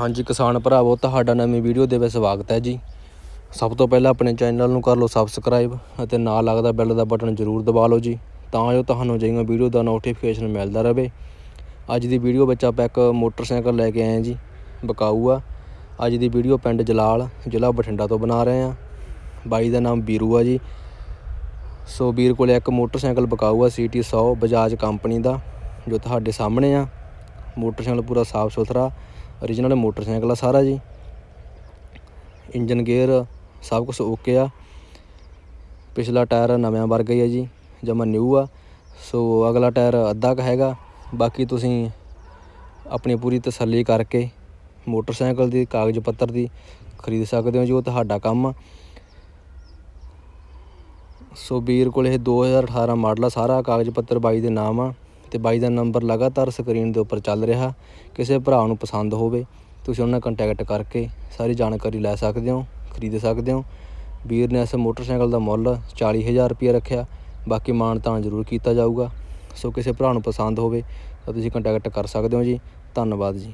ਹਾਂਜੀ ਕਿਸਾਨ ਭਰਾਵੋ, ਤੁਹਾਡਾ ਨਵੀਂ ਵੀਡੀਓ ਦੇ ਵਿੱਚ ਸਵਾਗਤ ਹੈ ਜੀ। ਸਭ ਤੋਂ ਪਹਿਲਾਂ ਆਪਣੇ ਚੈਨਲ ਨੂੰ ਕਰ ਲਓ ਸਬਸਕ੍ਰਾਈਬ ਅਤੇ ਨਾਲ ਲੱਗਦਾ ਬੈਲ ਦਾ ਬਟਨ ਜ਼ਰੂਰ ਦਬਾ ਲਓ ਜੀ, ਤਾਂ ਜੋ ਤੁਹਾਨੂੰ ਜਿਹੀਆਂ ਵੀਡੀਓ ਦਾ ਨੋਟੀਫਿਕੇਸ਼ਨ ਮਿਲਦਾ ਰਹੇ। ਅੱਜ ਦੀ ਵੀਡੀਓ ਵਿੱਚ ਆਪਾਂ ਇੱਕ ਮੋਟਰਸਾਈਕਲ ਲੈ ਕੇ ਆਏ ਹਾਂ ਜੀ ਬਕਾਊ ਆ ਅੱਜ ਦੀ ਵੀਡੀਓ ਪਿੰਡ ਜਲਾਲ, ਜ਼ਿਲ੍ਹਾ ਬਠਿੰਡਾ ਤੋਂ ਬਣਾ ਰਹੇ ਹਾਂ। ਬਾਈ ਦਾ ਨਾਮ ਵੀਰੂ ਆ ਜੀ। ਸੋ ਵੀਰ ਕੋਲੇ ਇੱਕ ਮੋਟਰਸਾਈਕਲ ਬਕਾਊ ਆ ਸੀਟੀ 100 ਬਜਾਜ ਕੰਪਨੀ ਦਾ, ਜੋ ਤੁਹਾਡੇ ਸਾਹਮਣੇ ਆ। ਮੋਟਰਸਾਈਕਲ ਪੂਰਾ ਸਾਫ਼ ਸੁਥਰਾ origignal ਮੋਟਰਸਾਈਕਲ ਆ ਸਾਰਾ ਜੀ। ਇੰਜਨ ਗੇਅਰ ਸਭ ਕੁਝ ਓਕੇ ਆ। ਪਿਛਲਾ ਟਾਇਰ ਨਵਿਆਂ ਵਰਗਾ ਹੀ ਆ ਜੀ, ਜਮਾ ਨਿਊ ਆ। ਸੋ ਅਗਲਾ ਟਾਇਰ ਅੱਧਾ ਕ ਹੈਗਾ, ਬਾਕੀ ਤੁਸੀਂ ਆਪਣੀ ਪੂਰੀ ਤਸੱਲੀ ਕਰਕੇ ਮੋਟਰਸਾਈਕਲ ਦੀ, ਕਾਗਜ਼ ਪੱਤਰ ਦੀ ਖਰੀਦ ਸਕਦੇ ਹੋ ਜੀ, ਉਹ ਤੁਹਾਡਾ ਕੰਮ ਆ। ਸੋ ਵੀਰ ਕੋਲ ਇਹ 2018 ਮਾਡਲ ਆ ਸਾਰਾ, ਕਾਗਜ਼ ਪੱਤਰ ਬਾਈ ਦੇ ਨਾਮ ਆ। ਤੇ ਬਾਈ ਦਾ ਨੰਬਰ ਲਗਾਤਾਰ ਸਕਰੀਨ ਦੇ ਉੱਪਰ ਚੱਲ ਰਿਹਾ। ਕਿਸੇ ਭਰਾ ਨੂੰ ਪਸੰਦ ਹੋਵੇ, ਤੁਸੀਂ ਉਹਨਾਂ ਨਾਲ ਕੰਟੈਕਟ ਕਰਕੇ ਸਾਰੀ ਜਾਣਕਾਰੀ ਲੈ ਸਕਦੇ ਹੋ, ਖਰੀਦ ਸਕਦੇ ਹੋ। ਵੀਰ ਨੇ ਇਸ ਮੋਟਰਸਾਈਕਲ ਦਾ ਮੁੱਲ 40000 ਰੁਪਏ ਰੱਖਿਆ, ਬਾਕੀ ਮਾਣ ਤਾਣ ਜ਼ਰੂਰ ਕੀਤਾ ਜਾਊਗਾ। ਸੋ ਕਿਸੇ ਭਰਾ ਨੂੰ ਪਸੰਦ ਹੋਵੇ ਤਾਂ ਤੁਸੀਂ ਕੰਟੈਕਟ ਕਰ ਸਕਦੇ ਹੋ ਜੀ। ਧੰਨਵਾਦ ਜੀ।